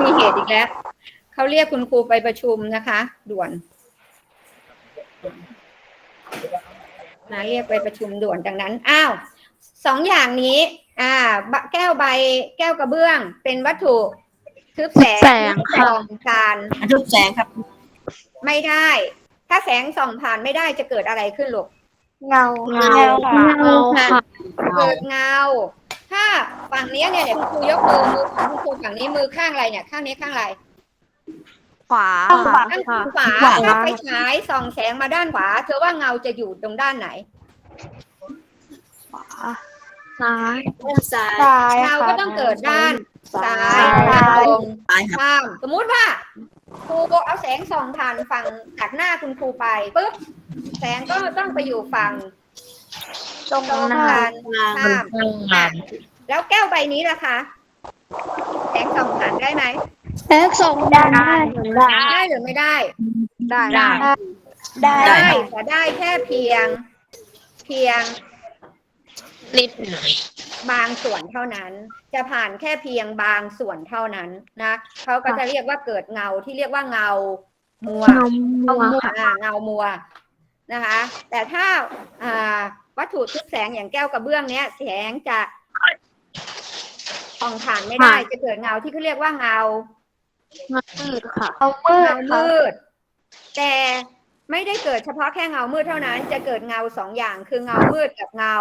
มีเหตุอีกแล้วเขาเรียกคุณครูไปประชุมนะคะ ด่วนนะเรียกไปประชุมด่วนดังนั้น อ้าวสองอย่างนี้ อ่าบะแก้วใบ แก้วกระเบื้อง เป็นวัตถุทึบแสงแสงค่ะส่องผ่านทุกแสงครับ ไม่ได้ ถ้าแสงส่องผ่านไม่ได้จะเกิดอะไรขึ้นลูกเงาเงาเงาค่ะเกิดเงา ถ้าฝั่งเนี้ยเนี่ยเดี๋ยวคุณครูยกมือมือของคุณครูฝั่งนี้มือข้างอะไรเนี่ย ข้างนี้ข้างอะไรขวาข้างค่ะขวาขวาถ้าไปฉายส่องแสงมาด้านขวา เธอว่าเงาจะอยู่ตรงด้านไหนซ้ายซ้ายซ้ายเงาก็ต้องเกิดด้านซ้ายซ้ายตรงซ้ายครับข้ามสมมุติว่าครูเอาแสงส่องผ่านฝั่งจากหน้าคุณครูไปปุ๊บแสงก็ต้องไปอยู่ฝั่ง ตรงตรงหน้ากันข้ามอะแล้วแก้วใบนี้ล่ะคะแสงส่องผ่านได้ไหมแล้ส่งได้ได้ได้หรือไม่ได้ได้ ได้ได้ได้แต่ได้แค่เพียง เพียงนิดหน่อยบางส่วนเท่านั้น จะผ่านแค่เพียงบางส่วนเท่านั้นนะเขาก็จะเรียกว่าเกิดเงาที่เรียกว่าเงา มัวเงามัวอ่าเงามัวนะคะ แต่ถ้าอ่า วัตถุทึบแสงอย่างแก้วกระเบื้องเนี้ยแสงจะส่องผ่านไม่ได้ จะเกิดเงาที่เขาเรียกว่าเงามืดค่ะเอามืดเงามืด แต่ไม่ได้เกิดเฉพาะแค่เงามืดเท่านั้น จะเกิดเงาสองอย่างคือเงามืดกับเงา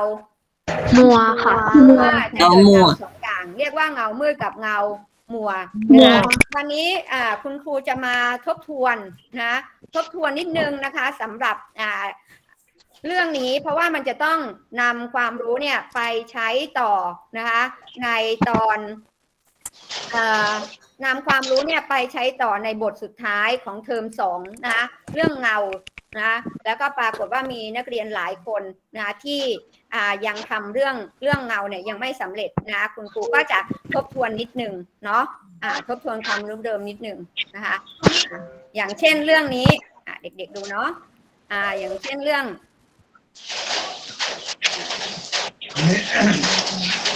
มัวค่ะว่าจะเงาเกิดมัวเงาสองอย่าง เรียกว่าเงามืดกับเงามัวมัวนะคะวันนี้อ่าคุณครูจะมาทบทวนนะ ทบทวนนิดนึงนะคะสำหรับอ่า เรื่องนี้เพราะว่ามันจะต้องนำความรู้เนี่ยไปใช้ต่อนะคะในตอนอ่อนำความรู้เนี่ยไปใช้ต่อในบทสุดท้ายของเทอมสองนะคะเรื่องเงานะแล้วก็ปรากฏว่ามีนักเรียนหลายคนนะที่ยังทำเรื่องเรื่องเงาเนี่ยยังไม่สำเร็จนะคุณครูก็จะทบทวนนิดหนึ่งเนาะอ่าทบทวนความรู้เดิมนิดหนึ่งนะคะอย่างเช่นเรื่องนี้อ่าเด็กๆดูเนาะอ่าอย่างเช่นเรื่อง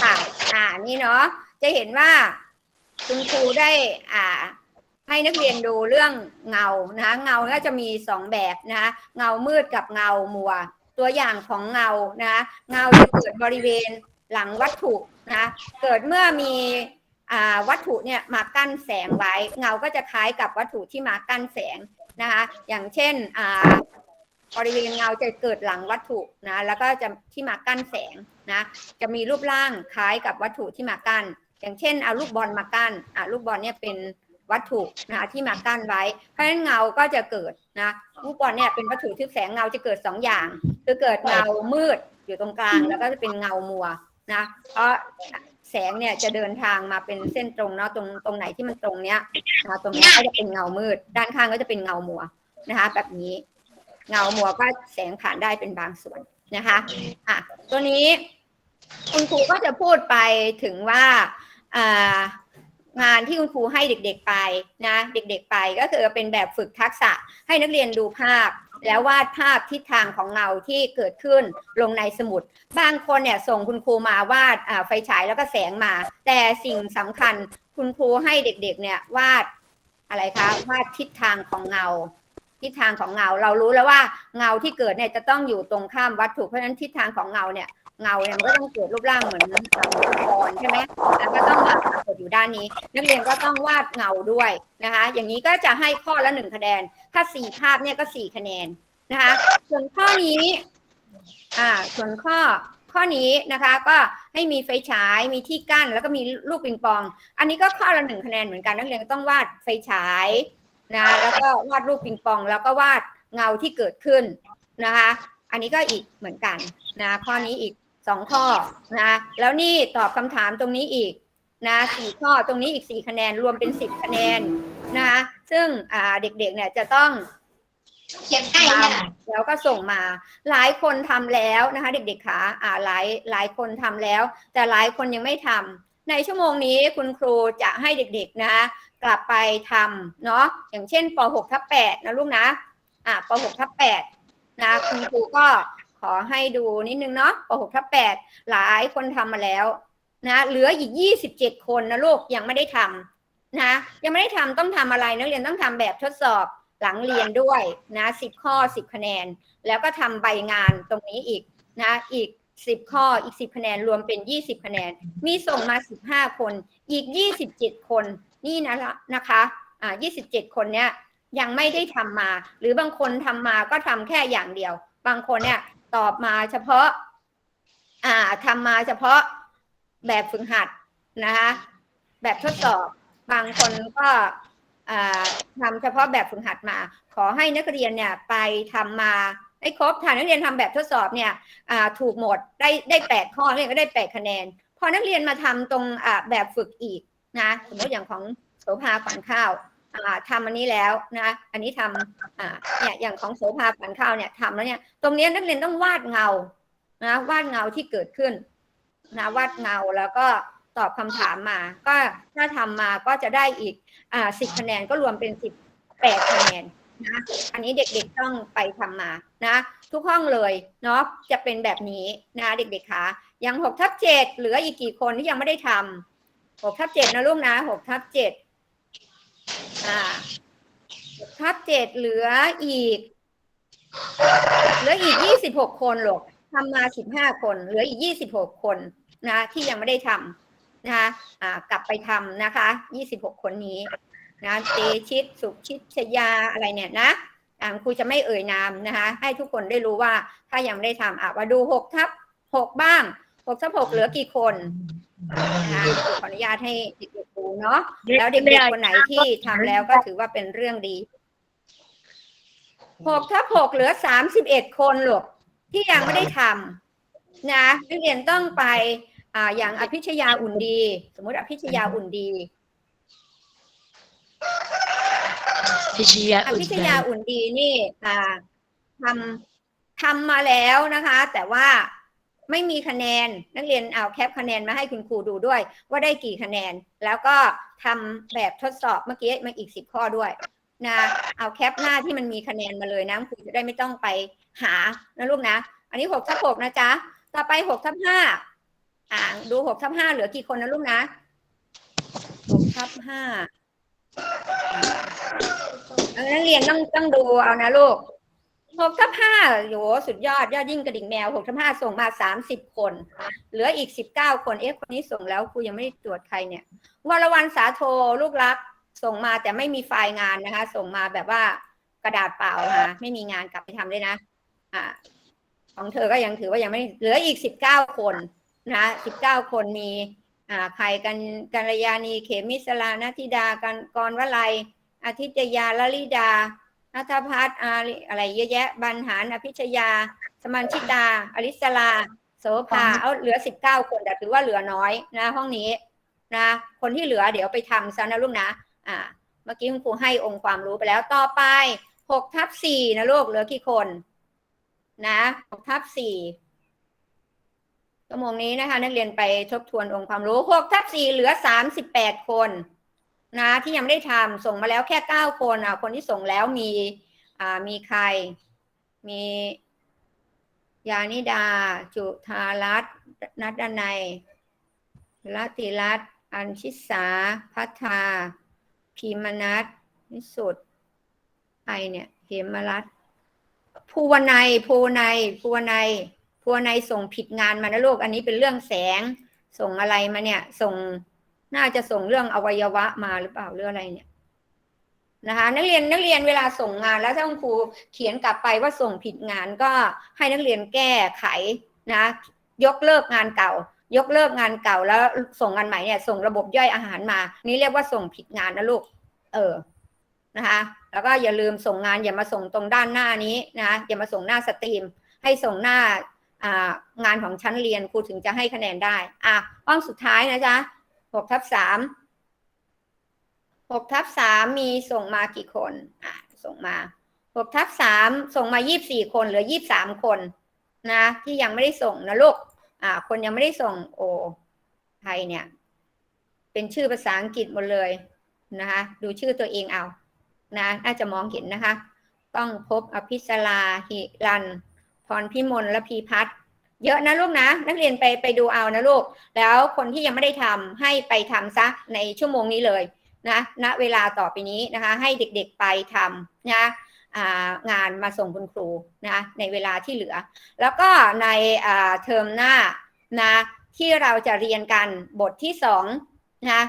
ค่ะ อ่า นี่เนาะ จะเห็นว่าคุณครูได้อ่า ให้นักเรียนดูเรื่องเงานะคะเงาก็จะมีสองแบบนะคะเงามืดกับเงามัว ตัวอย่างของเงานะคะเงาจะเกิดบริเวณหลังวัตถุนะคะเกิดเมื่อมีอ่าวัตถุเนี่ยมากั้นแสงไว้ เงาก็จะคล้ายกับวัตถุที่มากั้นแสงนะคะ อย่างเช่นอ่า บริเวณเงาจะเกิดหลังวัตถุนะแล้วก็จะที่มากั้นแสงนะจะมีรูปร่างคล้ายกับวัตถุที่มากั้น อย่างเช่นเอาลูกบอลมากั้นอะลูกบอลเนี่ยเป็นวัตถุนะคะที่มากั้นไว้ เพราะฉะนั้นเงาก็จะเกิดนะลูกบอลเนี่ยเป็นวัตถุทึบแสงเงาจะเกิดสองอย่าง คือเกิดเงามืดอยู่ตรงกลาง แล้วก็จะเป็นเงามัวนะเพราะแสงเนี่ยจะเดินทางมาเป็นเส้นตรงเนาะตรงตรงไหนที่มันตรงเนี้ยนะตรงนี้ก็จะเป็นเงามืด ด้านข้างก็จะเป็นเงามัวนะคะ แบบนี้ เงามัวก็แสงผ่านได้เป็นบางส่วนนะคะอะตัวนี้ คุณครูก็จะพูดไปถึงว่าอ่างานที่คุณครูให้เด็กๆไปนะเด็กๆไปก็คือเป็นแบบฝึกทักษะให้นักเรียนดูภาพ แล้ววาดภาพทิศทางของเงาที่เกิดขึ้นลงในสมุด บางคนเนี่ยส่งคุณครูมาวาดอ่าไฟฉายแล้วก็แสงมา แต่สิ่งสำคัญคุณครูให้เด็กๆเนี่ยวาดอะไรคะวาดทิศทางของเงา ทิศทางของเงา เรารู้แล้วว่าเงาที่เกิดเนี่ยจะต้องอยู่ตรงข้ามวัตถุ เพราะฉะนั้นทิศทางของเงาเนี่ยเงาเนี่ยมันก็ต้องเกิดรูปร่างเหมือนบอลใช่ไหมแล้วก็ต้องมาปรากฏอยู่ด้านนี้ นักเรียนก็ต้องวาดเงาด้วยนะคะ อย่างนี้ก็จะให้ข้อละหนึ่งคะแนน ถ้าสี่ภาพเนี่ยก็สี่คะแนนนะคะ ส่วนข้อนี้ อ่า ส่วนข้อข้อนี้นะคะก็ให้มีไฟฉาย มีที่กั้น แล้วก็มีลูกปิงปอง อันนี้ก็ข้อละหนึ่งคะแนนเหมือนกัน นักเรียนต้องวาดไฟฉาย นะแล้วก็วาดรูปปิงปอง แล้วก็วาดเงาที่เกิดขึ้นนะคะ อันนี้ก็อีกเหมือนกันนะข้อนี้อีกสองข้อนะแล้วนี่ตอบคำถามตรงนี้อีกนะสี่ข้อตรงนี้อีกสี่คะแนนรวมเป็นสิบคะแนนนะคะซึ่งเด็กๆเนี่ยจะต้องเขียนได้แล้วก็ส่งมา หลายคนทำแล้วนะคะ เด็กๆคะอ่าหลายหลายคนทำแล้ว แต่หลายคนยังไม่ทำในชั่วโมงนี้คุณครูจะให้เด็กๆนะ กลับไปทำเนาะอย่างเช่นป .6 ทับ8นะลูกนะอะป .6 ทับ8นะคุณครูก็ขอให้ดูนิดนึงเนาะป .6 ทับ8หลายคนทำมาแล้วนะเหลืออีก 27 คนนะลูกยังไม่ได้ทำนะยังไม่ได้ทำต้องทำอะไรนักเรียนต้องทำแบบทดสอบหลังเรียนด้วยนะสิบข้อสิบคะแนน แล้วก็ทำใบงานตรงนี้อีกนะอีกสิบข้ออีกสิบคะแนนรวมเป็นยี่สิบคะแนน มีส่งมาสิบห้าคน อีกยี่สิบเจ็ดคน นี่นะละนะคะอ่ายี่สิบเจ็ดคนเนี้ยยังไม่ได้ทำมา หรือบางคนทำมาก็ทำแค่อย่างเดียว บางคนเนี่ยตอบมาเฉพาะ อ่าทำมาเฉพาะแบบฝึกหัดนะคะแบบทดสอบบางคนก็อ่าทำเฉพาะแบบฝึกหัดมา ขอให้นักเรียนเนี่ยไปทำมาให้ครบถ้านักเรียนทำแบบทดสอบเนี่ยอ่าถูกหมดได้ได้แปดข้อนักเรียนก็ได้แปดคะแนน พอนักเรียนมาทำตรงอ่าแบบฝึกอีก นะสมมติอย่างของโสภาขวัญข้าวอ่าทำอันนี้แล้วนะอันนี้ทำอ่าเนี่ยอย่างของโสภาขวัญข้าวเนี่ยทำแล้วเนี่ยตรงนี้นักเรียนต้องวาดเงานะวาดเงาที่เกิดขึ้นนะวาดเงาแล้วก็ตอบคำถามมา ก็ถ้าทำมาก็จะได้อีกอ่าสิบคะแนนก็รวมเป็นสิบแปดคะแนนนะอันนี้เด็กๆต้องไปทำมานะ ทุกห้องเลยเนาะจะเป็นแบบนี้นะเด็กๆคะยังหกทับเจ็ดเหลืออีกกี่คนที่ยังไม่ได้ทำ หกทับเจ็ดนะลูกนะหกทับเจ็ดอ่าหกทับเจ็ดเหลืออีก เหลืออีกยี่สิบหกคนหรอกทำมาสิบห้าคน เหลืออีกยี่สิบหกคนนะที่ยังไม่ได้ทำนะคะอ่ากลับไปทำนะคะยี่สิบหกคนนี้นะเตชิตสุขชิตชยาอะไรเนี่ยนะอ่าครูจะไม่เอ่ยนามนะคะให้ทุกคนได้รู้ว่าถ้ายังไม่ได้ทำอะมาดูหกทับหกบ้างหกทับหกเหลือกี่คน นะคะครูขออนุญาตให้เด็กๆดูเนาะแล้วเด็กๆคนไหนที่ทำแล้วก็ถือว่าเป็นเรื่องดีหกทับหกเหลือสามสิบเอ็ดคนหรอกที่ยังไม่ได้ทำนะนักเรียนต้องไปอ่าอย่างอภิชยาอุ่นดี สมมติอภิชยาอุ่นดีพิชยาออุ่นภิชใจยาอุ่นดีนี่อ่าทำทำมาแล้วนะคะ แต่ว่า ไม่มีคะแนนนักเรียนเอาแคปคะแนนมาให้คุณครูดูด้วย ว่าได้กี่คะแนน แล้วก็ทำแบบทดสอบเมื่อกี้มาอีกสิบข้อด้วยนะเอาแคปหน้าที่มันมีคะแนนมาเลยนะครูจะได้ไม่ต้องไปหานะลูกนะ อันนี้หกทับหกนะจ๊ะต่อไปหกทับห้าอ่าดูหกทับห้าเหลือกี่คนนะลูกนะหกทับห้านักเรียนต้องต้องดูเอานะลูก หกทับห้าโหสุดยอด ยอดยิ่งกระดิ่งแมวหกทับห้าส่งมาสามสิบคน เหลืออีกสิบเก้าคน เอ๊ะคนนี้ส่งแล้วครูยังไม่ได้ตรวจใครเนี่ยวรวันสาโทลูกรัก ส่งมาแต่ไม่มีไฟล์งานนะคะ ส่งมาแบบว่ากระดาษเปล่าค่ะไม่มีงานกลับไปทำด้วยนะ อ่า ของเธอก็ยังถือว่ายังไม่เหลืออีกสิบเก้าคนนะสิบเก้าคนมี อ่าใครกันกัลยาณีเขมิสลานาธิดากันกรวลัยอาทิตยาลลิดา นัทพัฒน์อาริอะไรเยอะแยะบรรหารอภิชยา สมันชิตาอลิสลาโสภาเอาเหลือสิบเก้าคนแต่ถือว่าเหลือน้อยนะ ห้องนี้นะ คนที่เหลือเดี๋ยวไปทำซะนะลูกนะ อ่า เมื่อกี้คุณครูให้องค์ความรู้ไปแล้วต่อไปหกทับสี่นะลูกเหลือกี่คน นะหกทับสี่ชั่วโมงนี้นะคะ นักเรียนไปทบทวนองค์ความรู้หกทับสี่เหลือสามสิบแปดคน นะที่ยังไม่ได้ทำส่งมาแล้วแค่เก้าคนอะคนที่ส่งแล้วมีอ่ามีใคร มียานิดา จุธารัตน์นัดนัยรัติรัตน์อัญชิสาพัฒาพีมนัทนิสุทธ์ไอเนี่ยเหมรัตภูวนัยภูวนัยภูวนัยภูวนัยส่งผิดงานมานะลูกอันนี้เป็นเรื่องแสง ส่งอะไรมาเนี่ย ส่ง น่าจะส่งเรื่องอวัยวะมาหรือเปล่าเรื่องอะไรเนี่ยนะคะนักเรียนนักเรียนเวลาส่งงานแล้วถ้าคุณครูเขียนกลับไปว่าส่งผิดงานก็ให้นักเรียนแก้ไขนะ ยกเลิกงานเก่า ยกเลิกงานเก่าแล้วส่งงานใหม่เนี่ยส่งระบบย่อยอาหารมา นี่เรียกว่าส่งผิดงานนะลูก เออนะคะแล้วก็อย่าลืมส่งงานอย่ามาส่งตรงด้านหน้านี้นะอย่ามาส่งหน้าสตรีม ให้ส่งหน้างานของชั้นเรียนครูถึงจะให้คะแนนได้อะห้องสุดท้ายนะจ๊ะ หกทับสามหกทับสามมีส่งมากี่คน อะ ส่งมาหกทับสามส่งมายี่บสี่คนเหลือยี่บสามคน นะ ที่ยังไม่ได้ส่งนะลูกอ่า คนยังไม่ได้ส่งโอไทยเนี่ย เป็นชื่อภาษาอังกฤษหมดเลยนะคะดูชื่อตัวเองเอา นะ น่าจะมองเห็นนะคะ ต้องพบอภิสราหิรันพรพิมลและพีพัฒน์ เยอะนะลูกนะ นักเรียนไปไปดูเอานะลูก แล้วคนที่ยังไม่ได้ทำให้ไปทำซะในชั่วโมงนี้เลยนะณเวลาต่อไปนี้นะคะ ให้เด็กๆไปทำนะงานมาส่งคุณครูนะในเวลาที่เหลือ แล้วก็ในเทอมหน้านะที่เราจะเรียนกันบทที่สองนะ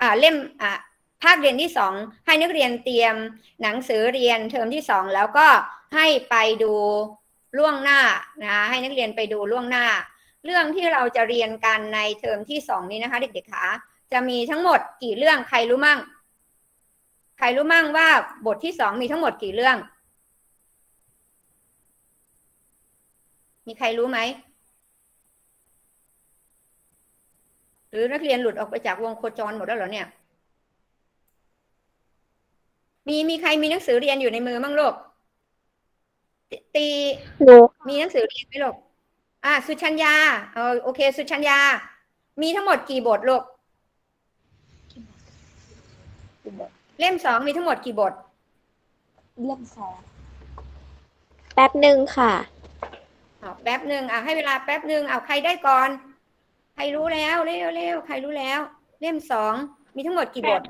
อ่าเล่มอ่าภาคเรียนที่สองให้นักเรียนเตรียมหนังสือเรียนเทอมที่สองแล้วก็ให้ไปดู ล่วงหน้านะให้นักเรียนไปดูล่วงหน้า เรื่องที่เราจะเรียนกันในเทอมที่สองนี้นะคะเด็กๆคะจะมีทั้งหมดกี่เรื่องใครรู้มั่ง ใครรู้มั่งว่าบทที่สองมีทั้งหมดกี่เรื่อง มีใครรู้ไหมหรือนักเรียนหลุดออกไปจากวงโคจรหมดแล้วเหรอเนี่ย มีมีใครมีหนังสือเรียนอยู่ในมือมั่งลูก ตตีหนูมีหนังสือเรียนไหมลูกอ่าสุชัญญาเออโอเค สุชัญญา มีทั้งหมดกี่บทลูกเล่มสองมีทั้งหมดกี่บทเรื่องสองแป๊บหนึ่งค่ะอ่าแป๊บหนึ่งอ่าให้เวลาแป๊บหนึ่งเอาใครได้ก่อน ใครรู้แล้วเร็วเร็วใครรู้แล้ว เล่มสองมีทั้งหมดกี่บท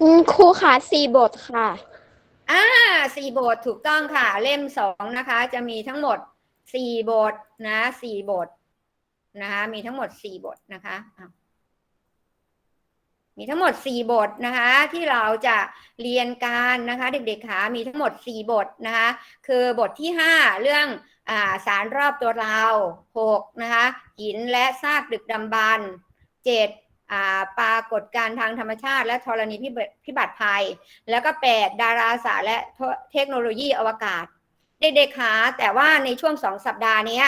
อืมครูค่ะสี่บทค่ะ อ่าสี่บทถูกต้องค่ะ เล่มสองนะคะ จะมีทั้งหมดสี่บทนะสี่บทนะคะมีทั้งหมดสี่บทนะคะมีทั้งหมดสี่บทนะคะ ที่เราจะเรียนกันนะคะ เด็กๆคะมีทั้งหมดสี่บทนะคะ คือบทที่ห้าเรื่องอ่าสารรอบตัวเราหกนะคะหินและซากดึกดำบรรพ์เจ็ด ปรากฏการทางธรรมชาติ และธรณีพิบัติภัย แล้วก็แปดดาราศาสตร์และเทคโนโลยีอวกาศ เด็กๆคะแต่ว่าในช่วงสองสัปดาห์นี้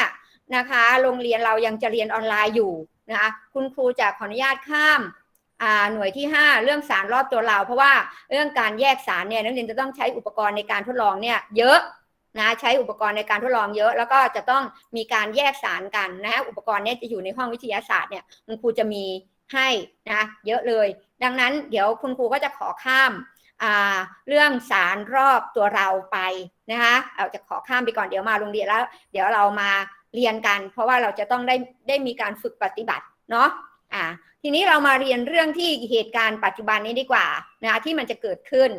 นะคะ โรงเรียนเรายังจะเรียนออนไลน์อยู่นะคะคุณครูจะขออนุญาตข้ามหน่วยที่ 5 เรื่องสารรอบตัวเรา เพราะว่าเรื่องการแยกสารเนี่ยนักเรียนจะต้องใช้อุปกรณ์ในการทดลองเนี่ยเยอะนะใช้อุปกรณ์ในการทดลองเยอะ แล้วก็จะต้องมีการแยกสารกันนะอุปกรณ์เนี่ยจะอยู่ในห้องวิทยาศาสตร์เนี่ยคุณครูจะมี ให้นะเยอะเลย ดังนั้นเดี๋ยวคุณครูก็จะขอข้ามาเรื่องสารรอบตัวเราไปนะคะเราจะขอข้ามไปก่อนเดี๋ยวมาโรงเรียนแล้ว เดี๋ยวเรามาเรียนกัน เพราะว่าเราจะต้องได้ได้มีการฝึกปฏิบัติเนาะอ่าทีนี้เรามาเรียนเรื่องที่เหตุการณ์ปัจจุบันนี้ดีกว่านะที่มันจะเกิดขึ้น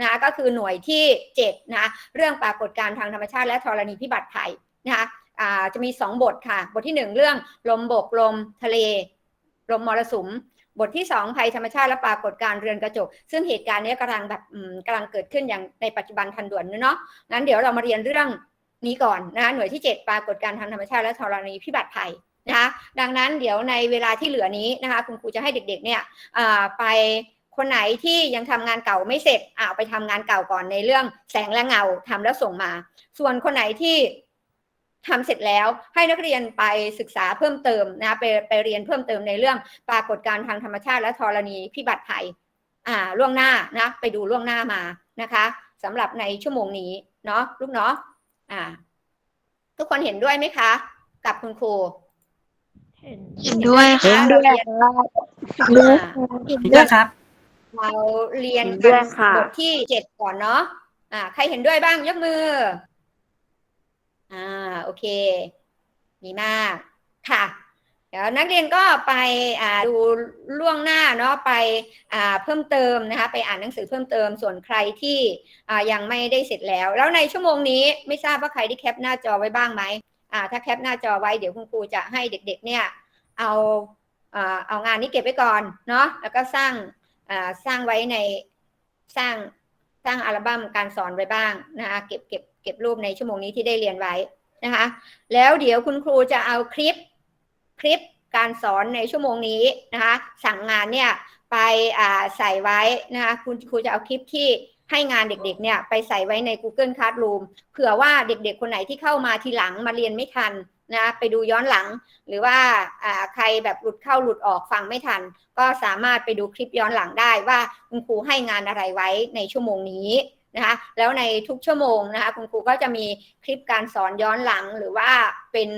นะก็คือหน่วยที่7นะเรื่องปรากฏการณ์ทางธรรมชาติและธรณีพิบัติภัยนะคะจะมี 2 บทค่ะ บทที่ 1 เรื่องลมบกลมทะเล ลมมรสุม บทที่สองภัยธรรมชาติและปรากฏการณ์เรือนกระจก ซึ่งเหตุการณ์นี้กำลังแบบกำลังเกิดขึ้นอย่างในปัจจุบันทันด่วนเนาะงั้นเดี๋ยวเรามาเรียนเรื่องนี้ก่อนนะคะหน่วยที่ 7 ปรากฏการณ์ทางธรรมชาติและธรณีพิบัติภัยนะคะดังนั้นเดี๋ยวในเวลาที่เหลือนี้นะคะคุณครูจะให้เด็กๆเนี่ยไปคนไหนที่ยังทำงานเก่าไม่เสร็จเอาไปทำงานเก่าก่อนในเรื่องแสงและเงาทำแล้วส่งมา ส่วนคนไหนที่ ทำเสร็จแล้วให้นักเรียนไปศึกษาเพิ่มเติมนะไปไปเรียนเพิ่มเติมในเรื่องปรากฏการณ์ทางธรรมชาติและธรณีพิบัติภัยอ่าล่วงหน้านะไปดูล่วงหน้ามานะคะสำหรับในชั่วโมงนี้เนาะลูกเนาะอ่า ทุกคนเห็นด้วยไหมคะ กับคุณครูเห็นด้วยเห็นด้วยค่ะอ่าเห็นด้วยครับเราเรียนเห็นด้กัวนยค่ะบทที่เจ็ดก่อนเนาะอ่าใครเห็นด้วยบ้างยกมือ อ่าโอเคดีมากค่ะ เดี๋ยวนักเรียนก็ไปอ่าดูล่วงหน้าเนาะไปอ่าเพิ่มเติมนะคะไปอ่านหนังสือเพิ่มเติมส่วนใครที่อ่ายังไม่ได้เสร็จแล้ว แล้วในชั่วโมงนี้ไม่ทราบว่าใครได้แคปหน้าจอไว้บ้างไหมอ่าถ้าแคปหน้าจอไว้เดี๋ยวคุณครูจะให้เด็กๆเนี่ยเอาอ่าเอางานนี้เก็บไว้ก่อนเนาะแล้วก็สร้างอ่าสร้างไว้ในสร้างสร้างอัลบั้มการสอนไว้บ้างนะคะเก็บเก็บ เก็บรูปในชั่วโมงนี้ที่ได้เรียนไว้นะคะ แล้วเดี๋ยวคุณครูจะเอาคลิปคลิปการสอนในชั่วโมงนี้นะคะ สั่งงานเนี่ยไปใส่ไว้นะคะคุณครูจะเอาคลิปที่ให้งานเด็กๆเนี่ยไปใส่ไว้ใน Google Classroom เผื่อว่าเด็กๆ คนไหนที่เข้ามาทีหลังมาเรียนไม่ทันนะไปดูย้อนหลัง หรือว่าใครแบบหลุดเข้าหลุดออกฟังไม่ทัน ก็สามารถไปดูคลิปย้อนหลังได้ว่าคุณครูให้งานอะไรไว้ในชั่วโมงนี้ นะคะแล้วในทุกชั่วโมงนะคะคุณครูก็จะมีคลิปการสอนย้อนหลังหรือว่าเป็น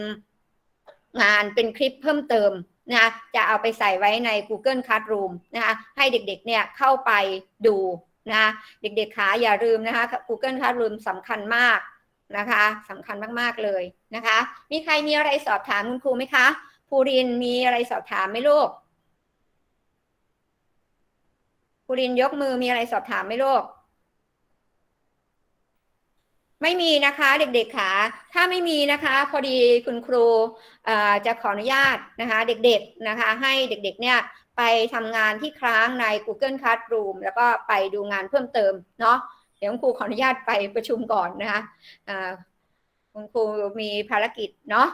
งานเป็นคลิปเพิ่มเติมนะะจะเอาไปใส่ไว้ใน Google Classroom นะคะให้เด็กๆเนี่ยเข้าไปดูนะเด็กๆขาอย่าลืมนะคะ Google Classroom สำคัญมากนะคะสำคัญมากๆเลยนะคะ มีใครมีอะไรสอบถามคุณครูไหมคะภูรินมีอะไรสอบถามไหมลูกครูรินยกมือมีอะไรสอบถามไหมลูก ไม่มีนะคะเด็กๆค่ะถ้าไม่มีนะคะ พอดีคุณครูจะขออนุญาตนะคะเด็กๆนะคะ ให้เด็กๆเนี่ยไปทำงานที่ค้างใน Google Classroom แล้วก็ไปดูงานเพิ่มเติมเนาะเดี๋ยวคุณครูขออนุญาตไปประชุมก่อนนะคะคุณครูมีภารกิจเนาะ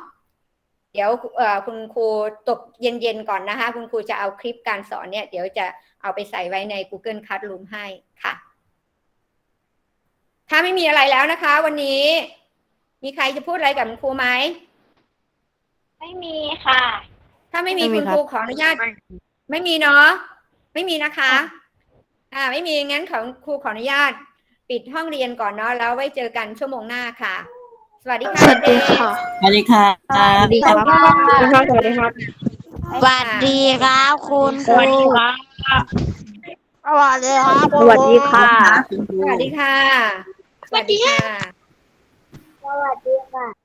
เดี๋ยวคุณครูตกเย็นๆก่อนนะคะ คุณครูจะเอาคลิปการสอนเนี่ย เดี๋ยวจะเอาไปใส่ไว้ใน Google Classroom ให้ค่ะ ถ้าไม่มีอะไรแล้วนะคะ วันนี้ มีใครจะพูดอะไรกับคุณครูไหม ไม่มีค่ะ ถ้าไม่มีไม่มีคุณครัคบรูขออนุญาต ไม่มีเนาะไม่มีนะคะ อ่า ไม่มีงั้นของครูขออนุญาต ปิดห้องเรียนก่อนเนาะแล้วไว้เจอกันชั่วโมงหน้าค่ะ สวัสดีค่ะสวัสดีเด็กๆค่ะ สวัสดีค่ะ สวัสดีครับ สวัสดีครับ สวัสดีครับคุณครูสวัสดีครับ สวัสดีครับสวัสดีค่ะ สวัสดีค่ะส วัสดีค่ะ สวัสดีค่ะ